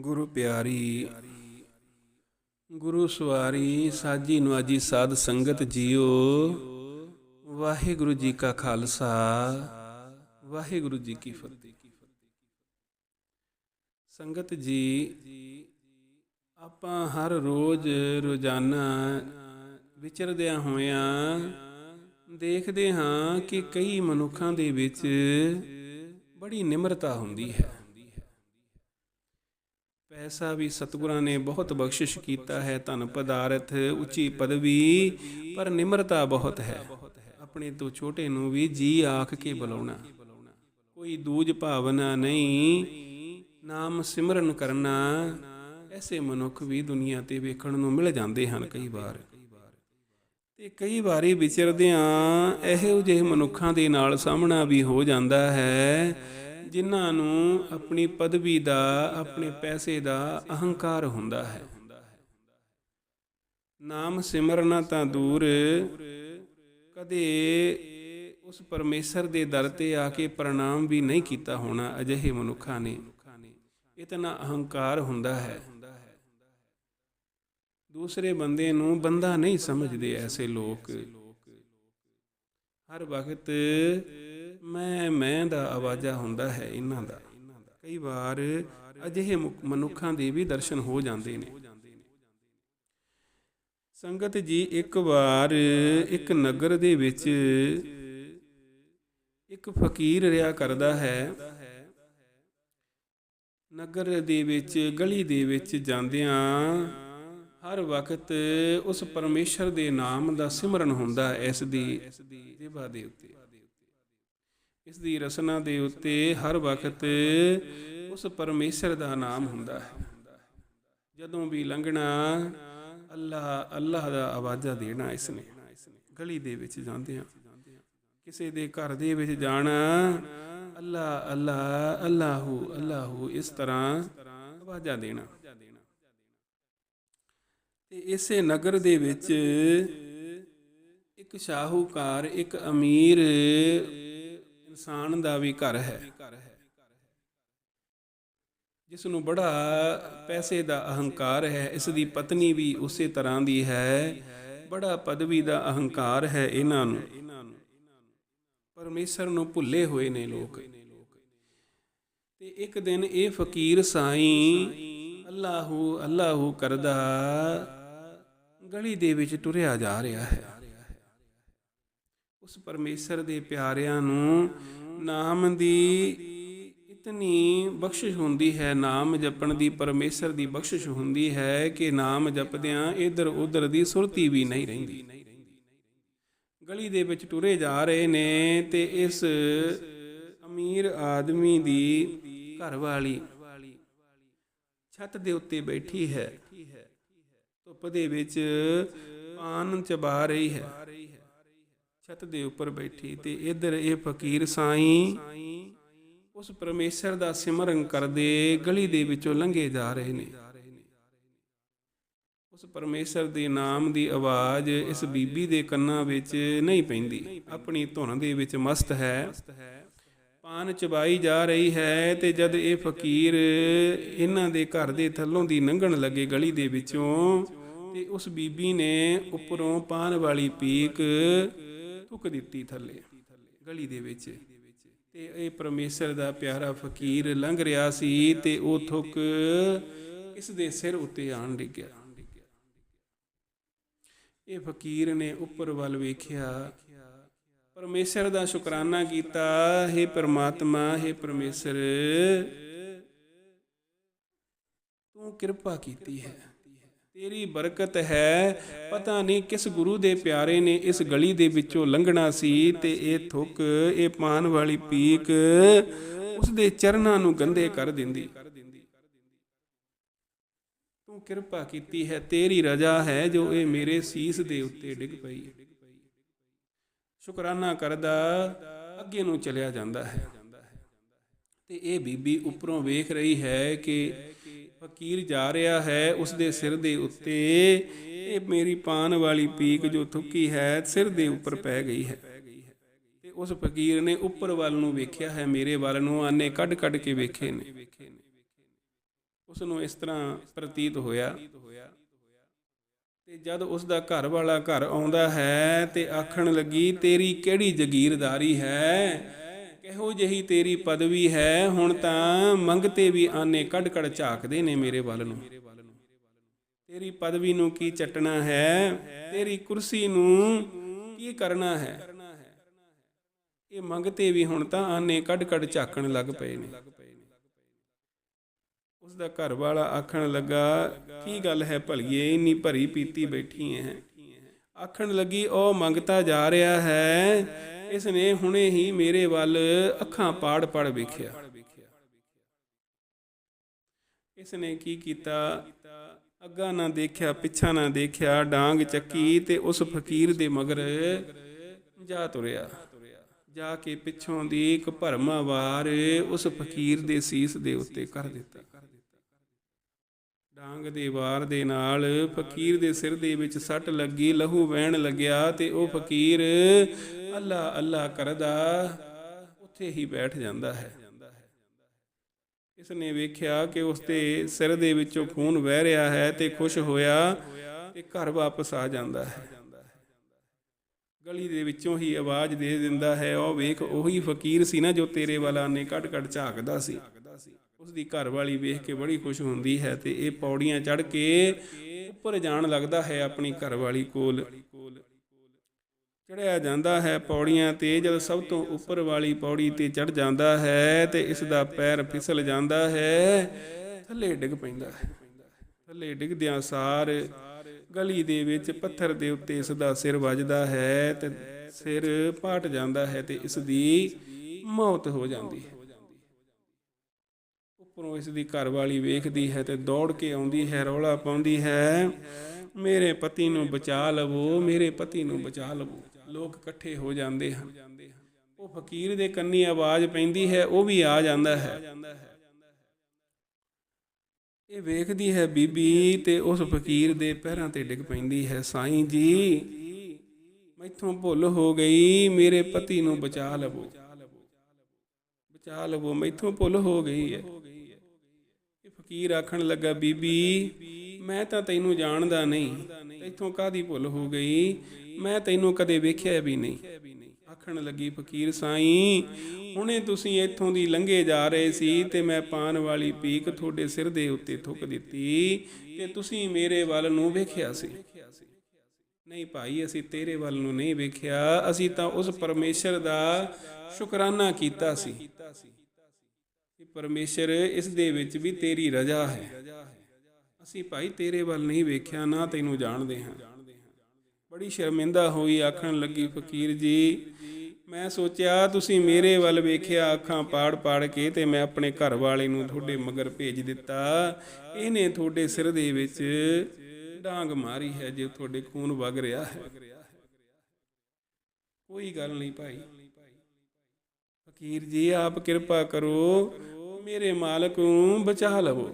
ਗੁਰੂ ਪਿਆਰੀ, ਗੁਰੂ ਸਵਾਰੀ, ਸਾਜੀ ਨਵਾਜੀ ਸਾਧ ਸੰਗਤ ਜੀਓ। ਵਾਹਿਗੁਰੂ ਜੀ ਕਾ ਖਾਲਸਾ, ਵਾਹਿਗੁਰੂ ਜੀ ਕੀ ਫਤਿਹ। ਸੰਗਤ ਜੀ, ਆਪਾਂ ਹਰ ਰੋਜ਼ ਰੋਜ਼ਾਨਾ ਵਿਚਰਦਿਆਂ ਹੋਇਆਂ ਦੇਖਦੇ ਹਾਂ ਕਿ ਕਈ ਮਨੁੱਖਾਂ ਦੇ ਵਿੱਚ ਬੜੀ ਨਿਮਰਤਾ ਹੁੰਦੀ ਹੈ। ਪੈਸਾ ਵੀ ਸਤਿਗੁਰਾਂ ਨੇ ਬਹੁਤ ਬਖਸ਼ਿਸ਼ ਕੀਤਾ ਹੈ, ਧਨ ਪਦਾਰਥ, ਉੱਚੀ ਪਦਵੀ, ਪਰ ਨਿਮਰਤਾ ਬਹੁਤ ਹੈ। ਆਪਣੇ ਤੋਂ ਛੋਟੇ ਨੂੰ ਵੀ ਜੀ ਆਖ ਕੇ ਬੁਲਾਉਣਾ। ਕੋਈ ਦੂਜ ਭਾਵਨਾ ਨਹੀਂ, ਨਾਮ ਸਿਮਰਨ ਕਰਨਾ। ਐਸੇ ਮਨੁੱਖ ਵੀ ਦੁਨੀਆ ਤੇ ਵੇਖਣ ਨੂੰ ਮਿਲ ਜਾਂਦੇ ਹਨ ਕਈ ਵਾਰ। ਤੇ ਕਈ ਵਾਰੀ ਵਿਚਰਦਿਆਂ ਇਹੋ ਜਿਹੇ ਮਨੁੱਖਾਂ ਦੇ ਨਾਲ ਸਾਹਮਣਾ ਵੀ ਹੋ ਜਾਂਦਾ ਹੈ। ਜਿਨ੍ਹਾਂ ਨੂੰ ਆਪਣੀ ਪਦਵੀ ਦਾ, ਆਪਣੇ ਪੈਸੇ ਦਾ ਅਹੰਕਾਰ ਹੁੰਦਾ ਹੈ। ਨਾਮ ਸਿਮਰਨਾ ਤਾਂ ਦੂਰ। ਕਦੇ ਉਸ ਪਰਮੇਸ਼ਰ ਦੇ ਦਰ ਤੇ ਆ ਕੇ ਪ੍ਰਣਾਮ ਵੀ ਨਹੀਂ ਕੀਤਾ ਹੋਣਾ ਅਜਿਹੇ ਮਨੁੱਖਾਂ ਨੇ। ਇਤਨਾ ਅਹੰਕਾਰ ਹੁੰਦਾ ਹੈ। ਦੂਸਰੇ ਬੰਦੇ ਨੂੰ ਬੰਦਾ ਨਹੀਂ ਸਮਝਦੇ ਐਸੇ ਲੋਕ। ਹਰ ਵਕਤ ਮੈਂ ਮੈਂ ਦਾ ਆਵਾਜ਼ਾ ਹੁੰਦਾ ਹੈ ਇਹਨਾਂ ਦਾ। ਕਈ ਵਾਰ ਅਜਿਹੇ ਮਨੁੱਖਾਂ ਦੇ ਵੀ ਦਰਸ਼ਨ ਹੋ ਜਾਂਦੇ ਨੇ। ਸੰਗਤ ਜੀ, ਇੱਕ ਵਾਰ ਇੱਕ ਨਗਰ ਦੇ ਵਿੱਚ ਇੱਕ ਫਕੀਰ ਰਿਹਾ ਕਰਦਾ ਹੈ। ਨਗਰ ਦੇ ਵਿੱਚ, ਗਲੀ ਦੇ ਵਿੱਚ ਜਾਂਦਿਆਂ ਹਰ ਵਕਤ ਉਸ ਪਰਮੇਸ਼ਰ ਦੇ ਨਾਮ ਦਾ ਸਿਮਰਨ ਹੁੰਦਾ ਹੈ ਇਸ ਦੀ ਜਿਭਾ ਦੇ ਉੱਤੇ। ਇਸ ਦੀ ਰਸਨਾ ਦੇ ਉੱਤੇ ਹਰ ਵਕਤ ਉਸ ਪਰਮੇਸ਼ਰ ਦਾ ਨਾਮ ਹੁੰਦਾ ਹੈ। ਜਦੋਂ ਵੀ ਲੰਘਣਾ ਅੱਲਾ ਅੱਲਾ ਦਾ ਆਵਾਜ਼ਾ ਦੇਣਾ ਇਸਨੇ। ਗਲੀ ਦੇ ਵਿੱਚ ਜਾਂਦੇ ਆ ਕਿਸੇ ਦੇ ਘਰ ਦੇ ਵਿੱਚ ਜਾਣਾ ਅੱਲਾ ਅੱਲਾ ਅੱਲਾਹੂ ਅੱਲਾਹੂ ਇਸ ਤਰ੍ਹਾਂ ਆਵਾਜ਼ਾ ਦੇਣਾ। ਤੇ ਇਸੇ ਨਗਰ ਦੇ ਵਿੱਚ ਇੱਕ ਸ਼ਾਹੂਕਾਰ, ਇੱਕ ਅਮੀਰ ਇਨਸਾਨ ਦਾ ਵੀ ਘਰ ਹੈ। ਜਿਸ ਨੂੰ ਬੜਾ ਪੈਸੇ ਦਾ ਅਹੰਕਾਰ ਹੈ ਇਸ ਦੀ ਪਤਨੀ ਵੀ ਉਸੇ ਤਰ੍ਹਾਂ ਦੀ ਹੈ। ਬੜਾ ਪਦਵੀ ਦਾ ਅਹੰਕਾਰ ਹੈ ਇਹਨਾਂ ਨੂੰ। ਪਰਮੇਸ਼ਰ ਨੂੰ ਭੁੱਲੇ ਹੋਏ ਨੇ ਲੋਕ। ਤੇ ਇੱਕ ਦਿਨ ਇਹ ਫਕੀਰ ਸਾਈਂ ਅੱਲਾਹੂ ਅੱਲਾਹੂ ਕਰਦਾ, ਗਲੀ ਦੇ ਵਿੱਚ ਟੁਰਿਆ ਜਾ ਰਿਹਾ ਹੈ। ਉਸ ਪਰਮੇਸ਼ਰ ਦੇ ਪਿਆਰਿਆਂ ਨੂੰ ਨਾਮ ਦੀ ਇਤਨੀ ਬਖਸ਼ਿਸ਼ ਹੁੰਦੀ ਹੈ, ਨਾਮ ਜਪਣ ਦੀ, ਪਰਮੇਸ਼ਰ ਦੀ ਬਖਸ਼ਿਸ਼ ਹੁੰਦੀ ਹੈ ਕਿ ਨਾਮ ਜਪਦਿਆਂ ਇਧਰ ਉਧਰ ਦੀ ਸੁਰਤੀ ਵੀ ਨਹੀਂ ਰਹਿੰਦੀ। ਗਲੀ ਦੇ ਵਿੱਚ ਟੁਰੇ ਜਾ ਰਹੇ ਨੇ ਤੇ ਇਸ ਅਮੀਰ ਆਦਮੀ ਦੀ ਘਰ ਵਾਲੀ ਛੱਤ ਦੇ ਉੱਤੇ ਬੈਠੀ ਹੈ। ਧੁੱਪ ਦੇ ਵਿੱਚ ਪਾਨ ਚਬਾ ਰਹੀ ਹੈ। ਛੱਤ ਦੇ ਉੱਪਰ ਬੈਠੀ ਤੇ ਇਧਰ ਇਹ ਫਕੀਰ ਸਾਈਂ ਉਸ ਪਰਮੇਸ਼ਰ ਦਾ ਸਿਮਰਨ ਕਰਦੇ ਗਲੀ ਦੇ ਵਿੱਚੋਂ ਲੰਘੇ ਜਾ ਰਹੇ ਨੇ। ਉਸ ਪਰਮੇਸ਼ਰ ਦੇ ਨਾਮ ਦੀ ਆਵਾਜ਼ ਇਸ ਬੀਬੀ ਦੇ ਕੰਨਾਂ ਵਿੱਚ ਨਹੀਂ ਪੈਂਦੀ। ਆਪਣੀ ਧੁਨ ਦੇ ਵਿੱਚ ਮਸਤ ਹੈ। ਪਾਨ ਚਬਾਈ ਜਾ ਰਹੀ ਹੈ ਤੇ ਜਦ ਇਹ ਫਕੀਰ ਇਹਨਾਂ ਦੇ ਘਰ ਦੇ ਥੱਲੋਂ ਦੀ ਲੰਘਣ ਲੱਗੇ ਗਲੀ ਦੇ ਵਿੱਚੋਂ ਤੇ ਉਸ ਬੀਬੀ ਨੇ ਉੱਪਰੋਂ ਪਾਨ ਵਾਲੀ ਪੀਕ ਥੁੱਕ ਦਿੱਤੀ ਥੱਲੇ, ਗਲੀ ਦੇ ਵਿੱਚ। ਤੇ ਇਹ ਪਰਮੇਸ਼ਰ ਦਾ ਪਿਆਰਾ ਫਕੀਰ ਲੰਘ ਰਿਹਾ ਸੀ ਤੇ ਉਹ ਥੁੱਕ ਇਸ ਦੇ ਸਿਰ ਉੱਤੇ ਆਣ ਡਿੱਗਿਆ। ਇਹ ਫਕੀਰ ਨੇ ਉੱਪਰ ਵੱਲ ਵੇਖਿਆ। ਪਰਮੇਸ਼ਰ ਦਾ ਸ਼ੁਕਰਾਨਾ ਕੀਤਾ हे ਪ੍ਰਮਾਤਮਾ हे ਪਰਮੇਸ਼ਰ, ਤੂੰ ਕਿਰਪਾ ਕੀਤੀ ਹੈ। ਤੇਰੀ ਬਰਕਤ ਹੈ। ਪਤਾ ਨਹੀਂ ਕਿਸ ਗੁਰੂ ਦੇ ਪਿਆਰੇ ਨੇ ਇਸ ਗਲੀ ਦੇ ਵਿੱਚੋਂ ਲੰਘਣਾ ਸੀ ਤੇ ਇਹ ਥੁੱਕ, ਇਹ ਪਾਨ ਵਾਲੀ ਪੀਕ ਉਸ ਦੇ ਚਰਨਾਂ ਨੂੰ ਗੰਦੇ ਕਰ ਦਿੰਦੀ। ਤੂੰ ਕਿਰਪਾ ਕੀਤੀ ਹੈ, ਤੇਰੀ ਰਜ਼ਾ ਹੈ ਜੋ ਇਹ ਮੇਰੇ ਸੀਸ ਦੇ ਉੱਤੇ ਡਿੱਗ ਪਈ। ਸ਼ੁਕਰਾਨਾ ਕਰਦਾ, ਅੱਗੇ ਨੂੰ ਚਲਿਆ ਜਾਂਦਾ ਹੈ। ਤੇ ਇਹ ਬੀਬੀ ਉੱਪਰੋਂ ਵੇਖ ਰਹੀ ਹੈ ਕਿ ਫਕੀਰ ਜਾ ਰਿਹਾ ਹੈ ਉਸ ਦੇ ਸਿਰ ਦੇ ਉੱਤੇ। ਇਹ ਮੇਰੀ ਪਾਨ ਵਾਲੀ ਪੀਕ ਜੋ ਥੁੱਕੀ ਹੈ, ਸਿਰ ਦੇ ਉੱਪਰ ਪੈ ਗਈ ਹੈ। ਤੇ ਉਸ ਫਕੀਰ ਨੇ ਉੱਪਰ ਵੱਲ ਨੂੰ ਵੇਖਿਆ ਹੈ, ਮੇਰੇ ਵੱਲ ਨੂੰ ਆਨੇ ਕੱਢ ਕੱਢ ਕੇ ਵੇਖੇ ਨੇ। ਉਸ ਨੂੰ ਇਸ ਤਰ੍ਹਾਂ ਪ੍ਰਤੀਤ ਹੋਇਆ। ਤੇ ਜਦ ਉਸ ਦਾ ਘਰ ਵਾਲਾ ਘਰ ਆਉਂਦਾ ਹੈ ਤੇ ਆਖਣ ਲੱਗੀ, ਤੇਰੀ ਕਿਹੜੀ ਜ਼ਗੀਰਦਾਰੀ ਹੈ? ਇਹੋ ਜਿਹੀ ਤੇਰੀ ਪਦਵੀ ਹੈ, ਹੁਣ ਤਾਂ ਮੰਗਤੇ ਵੀ ਆਨੇ ਕੱਢ ਕੱਢ ਝਾਕਦੇ ਨੇ ਮੇਰੇ ਵੱਲ ਨੂੰ। ਤੇਰੀ ਪਦਵੀ ਨੂੰ ਕੀ ਚਟਣਾ ਹੈ? ਤੇਰੀ ਕੁਰਸੀ ਨੂੰ ਕੀ ਕਰਨਾ ਹੈ? ਇਹ ਮੰਗਤੇ ਵੀ ਹੁਣ ਤਾਂ ਆਨੇ ਕੱਢ ਕੱਢ ਝਾਕਣ ਲੱਗ ਪਏ ਨੇ। ਉਸ ਦਾ ਘਰ ਵਾਲਾ ਆਖਣ ਲੱਗਾ, ਕੀ ਗੱਲ ਹੈ ਭਲੀਏ, ਇੰਨੀ ਭਰੀ ਪੀਤੀ ਬੈਠੀ ਹੈ? ਆਖਣ ਲੱਗੀ, ਉਹ ਮੰਗਤਾ ਜਾ ਰਿਹਾ ਹੈ ਇਸ ਨੇ ਹੁਣੇ ਹੀ ਮੇਰੇ ਵੱਲ ਅੱਖਾਂ ਪਾੜ ਪਾੜ ਵੇਖਿਆ। ਇਸ ਨੇ ਕੀ ਕੀਤਾ? ਅੱਗਾ ਨਾ ਦੇਖਿਆ, ਪਿੱਛਾ ਨਾ ਦੇਖਿਆ, ਡਾਂਗ ਚੱਕੀ ਤੇ ਉਸ ਫਕੀਰ ਦੇ ਮਗਰ ਜਾ ਤੁਰਿਆ। ਜਾ ਕੇ ਪਿੱਛੋਂ ਦੀ ਇੱਕ ਭਰਮਾ ਵਾਰ ਉਸ ਫਕੀਰ ਦੇ ਸੀਸ ਦੇ ਉੱਤੇ ਕਰ ਦਿੱਤਾ। ਡਾਂਗ ਦੇ ਵਾਰ ਦੇ ਨਾਲ ਫਕੀਰ ਦੇ ਸਿਰ ਦੇ ਵਿੱਚ ਸੱਟ ਲੱਗੀ, ਲਹੂ ਵਹਿਣ ਲੱਗਿਆ ਤੇ ਉਹ ਫਕੀਰ ਅੱਲਾ ਅੱਲਾ ਕਰਦਾ, ਉੱਥੇ ਹੀ ਬੈਠ ਜਾਂਦਾ ਹੈ। ਇਸ ਨੇ ਵੇਖਿਆ ਕਿ ਉਸ ਦੇ ਸਿਰ ਦੇ ਵਿੱਚੋਂ ਖੂਨ ਵਹਿ ਰਿਹਾ ਹੈ ਤੇ ਖੁਸ਼ ਹੋਇਆ ਤੇ ਘਰ ਵਾਪਸ ਆ ਜਾਂਦਾ ਹੈ। ਗਲੀ ਦੇ ਵਿੱਚੋਂ ਹੀ ਆਵਾਜ਼ ਦੇ ਦਿੰਦਾ ਹੈ, ਉਹ ਵੇਖ, ਉਹੀ ਫਕੀਰ ਸੀ ਨਾ ਜੋ ਤੇਰੇ ਵਾਲਾ ਨੇ ਕੱਢ ਕੱਢ ਝਾਕਦਾ ਸੀ। ਉਸ ਦੀ ਘਰ ਵੇਖ ਕੇ ਬੜੀ ਖੁਸ਼ ਹੁੰਦੀ ਹੈ ਤੇ ਇਹ ਪੌੜੀਆਂ ਚੜ ਕੇ ਉੱਪਰ ਜਾਣ ਲੱਗਦਾ ਹੈ ਆਪਣੀ ਘਰਵਾਲੀ ਕੋਲ। ਚੜਿਆ ਜਾਂਦਾ ਹੈ ਪੌੜੀਆਂ ਤੇ, ਜਦ ਸਭ ਤੋਂ ਉੱਪਰ ਵਾਲੀ ਪੌੜੀ ਤੇ ਚੜ ਜਾਂਦਾ ਹੈ ਤੇ ਇਸ ਦਾ ਪੈਰ ਫਿਸਲ ਜਾਂਦਾ ਹੈ, ਥੱਲੇ ਡਿੱਗ ਪੈਂਦਾ ਹੈ। ਥੱਲੇ ਡਿੱਗਦਿਆਂ ਸਾਰ ਗਲੀ ਦੇ ਵਿੱਚ ਪੱਥਰ ਦੇ ਉੱਤੇ ਇਸ ਦਾ ਸਿਰ ਵੱਜਦਾ ਹੈ ਤੇ ਸਿਰ ਪਾਟ ਜਾਂਦਾ ਹੈ ਤੇ ਇਸ ਦੀ ਮੌਤ ਹੋ ਜਾਂਦੀ ਹੈ। ਉੱਪਰੋਂ ਇਸ ਦੀ ਘਰ ਵੇਖਦੀ ਹੈ ਤੇ ਦੌੜ ਕੇ ਆਉਂਦੀ ਹੈ, ਰੌਲਾ ਪਾਉਂਦੀ ਹੈ। ਮੇਰੇ ਪਤੀ ਨੂੰ ਬਚਾ ਲਵੋ, ਮੇਰੇ ਪਤੀ ਨੂੰ ਬਚਾ ਲਵੋ। ਲੋਕ ਇਕੱਠੇ ਹੋ ਜਾਂਦੇ ਹਨ। ਉਹ ਫਕੀਰ ਦੇ ਕੰਨੀ ਆਵਾਜ਼ ਪੈਂਦੀ ਹੈ, ਉਹ ਵੀ ਆ ਜਾਂਦਾ ਹੈ। ਇਹ ਵੇਖਦੀ ਹੈ ਬੀਬੀ ਤੇ ਉਸ ਫਕੀਰ ਦੇ ਪੈਰਾਂ ਤੇ ਡਿੱਗ ਪੈਂਦੀ ਹੈ, ਸਾਈਂ ਜੀ, ਮੈਥੋਂ ਭੁੱਲ ਹੋ ਗਈ, ਮੇਰੇ ਪਤੀ ਨੂੰ ਬਚਾ ਲਵੋ। ਬਚਾ ਲਵੋ, ਮੈਥੋਂ ਭੁੱਲ ਹੋ ਗਈ ਹੈ। ਇਹ ਫਕੀਰ ਆਖਣ ਲੱਗਾ, ਬੀਬੀ, ਮੈਂ ਤਾਂ ਤੈਨੂੰ ਜਾਣਦਾ ਨਹੀਂ। ਤੈਥੋਂ ਕਾਦੀ ਭੁੱਲ ਹੋ ਗਈ? ਮੈਂ ਤੈਨੂੰ ਕਦੇ ਵੇਖਿਆ ਵੀ ਨਹੀਂ। ਆਖਣ ਲੱਗੀ ਫਕੀਰ ਸਾਈਂ, ਹੁਣੇ ਤੁਸੀਂ ਇੱਥੋਂ ਦੀ ਲੰਘੇ ਜਾ ਰਹੇ ਸੀ ਤੇ ਮੈਂ ਪਾਨ ਵਾਲੀ ਪੀਕ ਤੁਹਾਡੇ ਸਿਰ ਦੇ ਉੱਤੇ ਥੁੱਕ ਦਿੱਤੀ ਤੇ ਤੁਸੀਂ ਮੇਰੇ ਵੱਲ ਨੂੰ ਵੇਖਿਆ ਸੀ। ਨਹੀਂ ਭਾਈ, ਅਸੀਂ ਤੇਰੇ ਵੱਲ ਨੂੰ ਨਹੀਂ ਵੇਖਿਆ। ਅਸੀਂ ਤਾਂ ਉਸ ਪਰਮੇਸ਼ਰ ਦਾ ਸ਼ੁਕਰਾਨਾ ਕੀਤਾ ਸੀ। ਕਿ ਪਰਮੇਸ਼ਰ ਇਸ ਦੇ ਵਿੱਚ ਵੀ ਤੇਰੀ ਰਜ਼ਾ ਹੈ। ਅਸੀਂ ਭਾਈ ਤੇਰੇ ਵੱਲ ਨਹੀਂ ਵੇਖਿਆ, ਨਾ ਤੈਨੂੰ ਜਾਣਦੇ ਹਾਂ। ਬੜੀ ਸ਼ਰਮਿੰਦਾ ਹੋਈ ਆਖਣ ਲੱਗੀ, ਫਕੀਰ ਜੀ, ਮੈਂ ਸੋਚਿਆ ਤੁਸੀਂ ਮੇਰੇ ਵੱਲ ਵੇਖਿਆ, ਅੱਖਾਂ ਪਾੜ ਪਾੜ ਕੇ ਤੇ ਮੈਂ ਆਪਣੇ ਘਰ ਵਾਲੇ ਨੂੰ ਤੁਹਾਡੇ ਮਗਰ ਭੇਜ ਦਿੱਤਾ। ਇਹਨੇ ਤੁਹਾਡੇ ਸਿਰ ਦੇ ਵਿੱਚ ਡਾਂਗ ਮਾਰੀ ਹੈ, ਜੇ ਤੁਹਾਡੇ ਖੂਨ ਵਗ ਰਿਹਾ ਹੈ। ਕੋਈ ਗੱਲ ਨਹੀਂ ਭਾਈ। ਫਕੀਰ ਜੀ, ਆਪ ਕਿਰਪਾ ਕਰੋ, ਮੇਰੇ ਮਾਲਕ ਨੂੰ ਬਚਾ ਲਵੋ।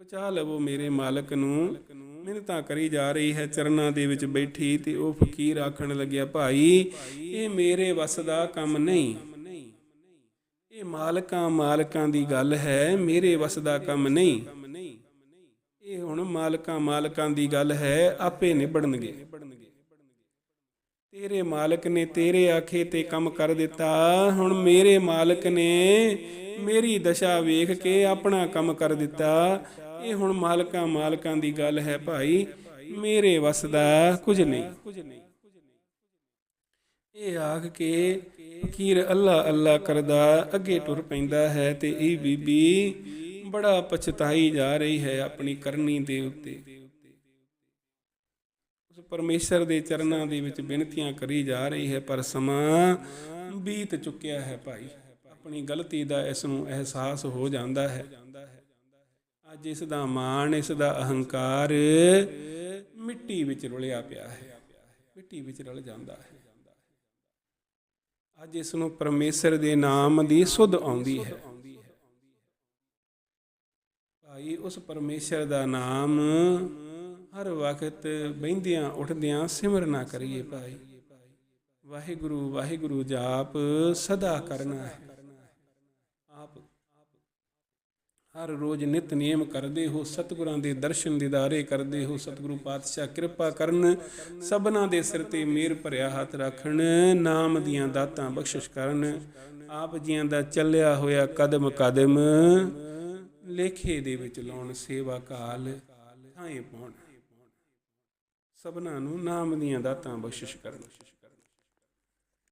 ਬਚਾ ਲਵੋ ਮੇਰੇ ਮਾਲਕ ਨੂੰ। ਮਿਹਨਤਾਂ ਕਰੀ ਜਾ ਰਹੀ ਹੈ, ਚਰਨਾਂ ਦੇ ਵਿੱਚ ਬੈਠੀ ਤੇ ਉਹ ਫਕੀਰ ਆਖਣ ਲੱਗਿਆ, ਭਾਈ, ਇਹ ਮੇਰੇ ਵਸ ਦਾ ਕੰਮ ਨਹੀਂ। ਇਹ ਮਾਲਕਾਂ ਮਾਲਕਾਂ ਦੀ ਗੱਲ ਹੈ, ਮੇਰੇ ਵਸ ਦਾ ਕੰਮ ਨਹੀਂ। ਇਹ ਹੁਣ ਮਾਲਕਾਂ ਮਾਲਕਾਂ ਦੀ ਗੱਲ ਹੈ, ਆਪੇ ਨਿਬੜਨਗੇ। ਤੇਰੇ ਮਾਲਕ ਨੇ ਤੇਰੇ ਆਖੇ ਤੇ ਕੰਮ ਕਰ ਦਿੱਤਾ। ਹੁਣ ਮੇਰੇ ਮਾਲਕ ਨੇ ਮੇਰੀ ਦਸ਼ਾ ਵੇਖ ਕੇ ਆਪਣਾ ਕੰਮ ਕਰ ਦਿੱਤਾ। ਇਹ ਹੁਣ ਮਾਲਕਾਂ ਮਾਲਕਾਂ ਦੀ ਗੱਲ ਹੈ ਭਾਈ। ਮੇਰੇ ਵੱਸ ਦਾ ਕੁਝ ਨਹੀਂ। ਇਹ ਆਖ ਕੇ ਫਕੀਰ ਅੱਲਾ ਅੱਲਾ ਕਰਦਾ ਅੱਗੇ ਟੁਰ ਪੈਂਦਾ ਹੈ ਤੇ ਇਹ ਬੀਬੀ ਬੜਾ ਪਛਤਾਈ ਜਾ ਰਹੀ ਹੈ ਆਪਣੀ ਕਰਨੀ ਦੇ ਉੱਤੇ। ਪਰਮੇਸ਼ਰ ਦੇ ਚਰਨਾਂ ਦੇ ਵਿੱਚ ਬੇਨਤੀਆਂ ਕਰੀ ਜਾ ਰਹੀ ਹੈ, ਪਰ ਸਮਾਂ ਬੀਤ ਚੁੱਕਿਆ ਹੈ ਭਾਈ। ਆਪਣੀ ਗਲਤੀ ਦਾ ਇਸ ਨੂੰ ਅਹਿਸਾਸ ਹੋ ਜਾਂਦਾ ਹੈ। ਅੱਜ ਇਸ ਦਾ ਮਾਣ, ਇਸ ਦਾ ਅਹੰਕਾਰ ਮਿੱਟੀ ਵਿੱਚ ਰੁਲਿਆ ਪਿਆ ਹੈ। ਮਿੱਟੀ ਵਿੱਚ ਰਲ ਜਾਂਦਾ ਹੈ। ਅੱਜ ਇਸ ਨੂੰ ਪਰਮੇਸ਼ਰ ਦੇ ਨਾਮ ਦੀ ਸੁਧ ਆਉਂਦੀ ਹੈ। ਭਾਈ, ਉਸ ਪਰਮੇਸ਼ਰ ਦਾ ਨਾਮ ਹਰ ਵਕਤ ਬੈੰਦਿਆਂ ਉੱਠਦਿਆਂ ਸਿਮਰਨਾ ਕਰੀਏ ਭਾਈ। ਵਾਹਿਗੁਰੂ ਵਾਹਿਗੁਰੂ ਜਾਪ ਸਦਾ ਕਰਨਾ ਹੈ। ਆਪ ਹਰ ਰੋਜ਼ ਨਿਤ ਨਿਯਮ ਕਰਦੇ ਹੋ, ਸਤਿਗੁਰਾਂ ਦੇ ਦਰਸ਼ਨ ਦੀਦਾਰੇ ਕਰਦੇ ਹੋ, ਸਤਿਗੁਰੂ ਪਾਤਸ਼ਾਹ ਕਿਰਪਾ ਕਰਨ, ਸਭਨਾ ਦੇ ਸਿਰ ਤੇ ਮੇਰ ਭਰਿਆ ਹੱਥ ਰੱਖਣ, ਨਾਮ ਦੀਆਂ ਦਾਤਾਂ ਬਖਸ਼ਿਸ਼ ਕਰਨ। ਆਪ ਜੀਆਂ ਦਾ ਚੱਲਿਆ ਹੋਇਆ ਕਦਮ ਕਦਮ, ਲੇਖੇ ਦੇ ਵਿੱਚ ਲਾਉਣ ਸੇਵਾ ਕਾਲ ਥਾਂ ਪਾਉਣ। ਸਭਨਾਂ ਨੂੰ ਨਾਮ ਦੀਆਂ ਦਾਤਾਂ ਬਖਸ਼ਿਸ਼ ਕਰਨ।